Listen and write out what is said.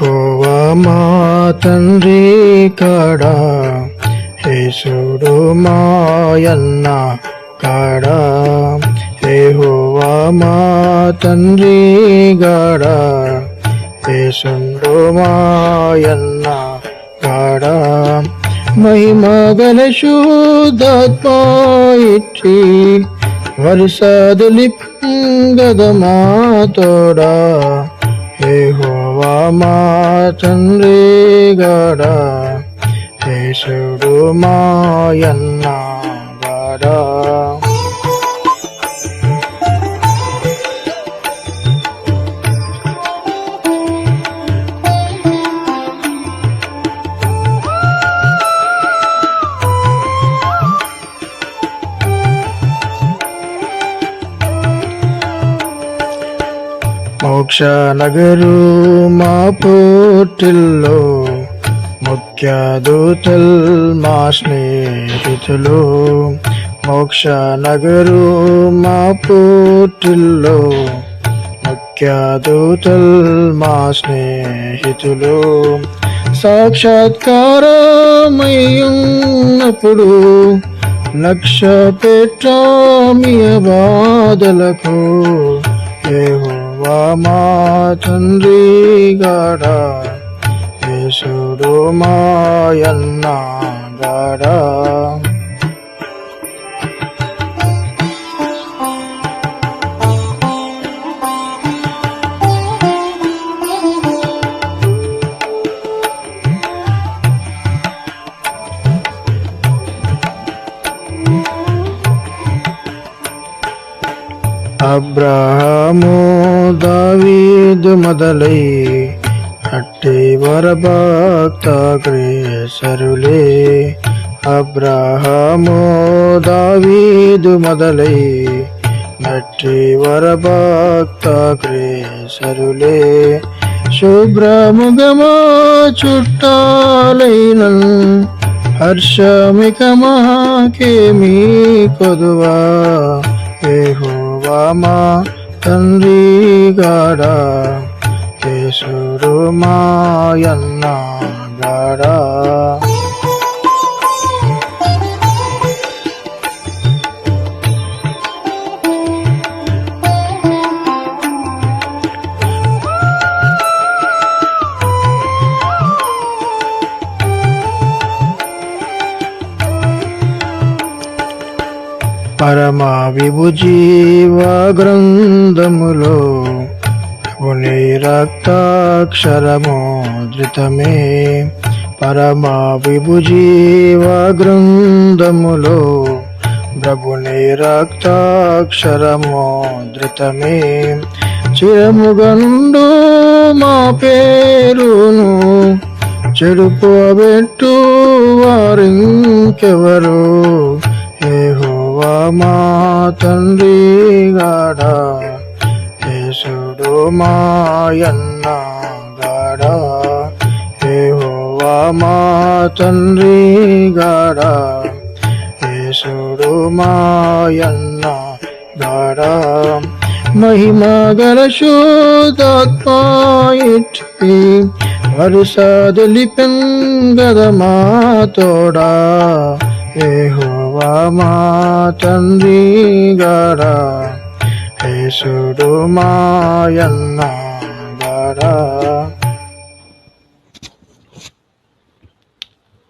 యహోవా మా తండ్రి కాడా? యేసుడు మాయన్న కాడా? యహోవా మా తండ్రి గాడా యేసుడు మాయన్న కాడా? మహిమగల శుద్ధాత్మ ఇచ్చి వరుసదులి గదమా తోడా? ఏహోవా మా తండ్రి గాడా యేసుడు మాయన్న గడా. మోక్ష నగరు మా పోటిల్లో ముఖ్య దూతల్ మా స్నేహితులు. మోక్ష నగరు మా పోటిల్లో ముఖ్య దూతల్ మా స్నేహితులు. సాక్షాత్కారమయ్యున్నప్పుడు లక్ష పెట్టామియ బాధలకు ఏహోవా మా తండ్రి గాడా యేసుడు మాయన్న గడా. అబ్రహము దావీదు మొదలై అట్టి వరభక్త క్రేసరులే అబ్రహము దావీదు మొదలై నట్టి వరభక్త క్రేసరులే శుభ్రముగమో చుట్టాలైన హర్షమిక మాకేమీ కొదువా? ఏహోవా మా తండ్రి గాడా యేసుడు మాయన్న గాడా. పరమ విభుజీవ గ్రంథములో పుని పరమా పరమ విభుజీవ గ్రంథములో ప్రభుని రక్తాక్షరమోద్రితమే చిరముగండు మా పేరును చెడుపోబెట్టు వారింకెవరు? మా తండ్రి గాడా యేసుడు మాయన్న గాడా ఏహోవా మా తండ్రి గాడా యేసుడు మాయన్న గాడా. మహిమగల శోధాత్మ ఇచ్చి వరుసదలి మా తోడా. ఏహోవా మా తండ్రి గాడా యేసుడు మాయన్న గాడా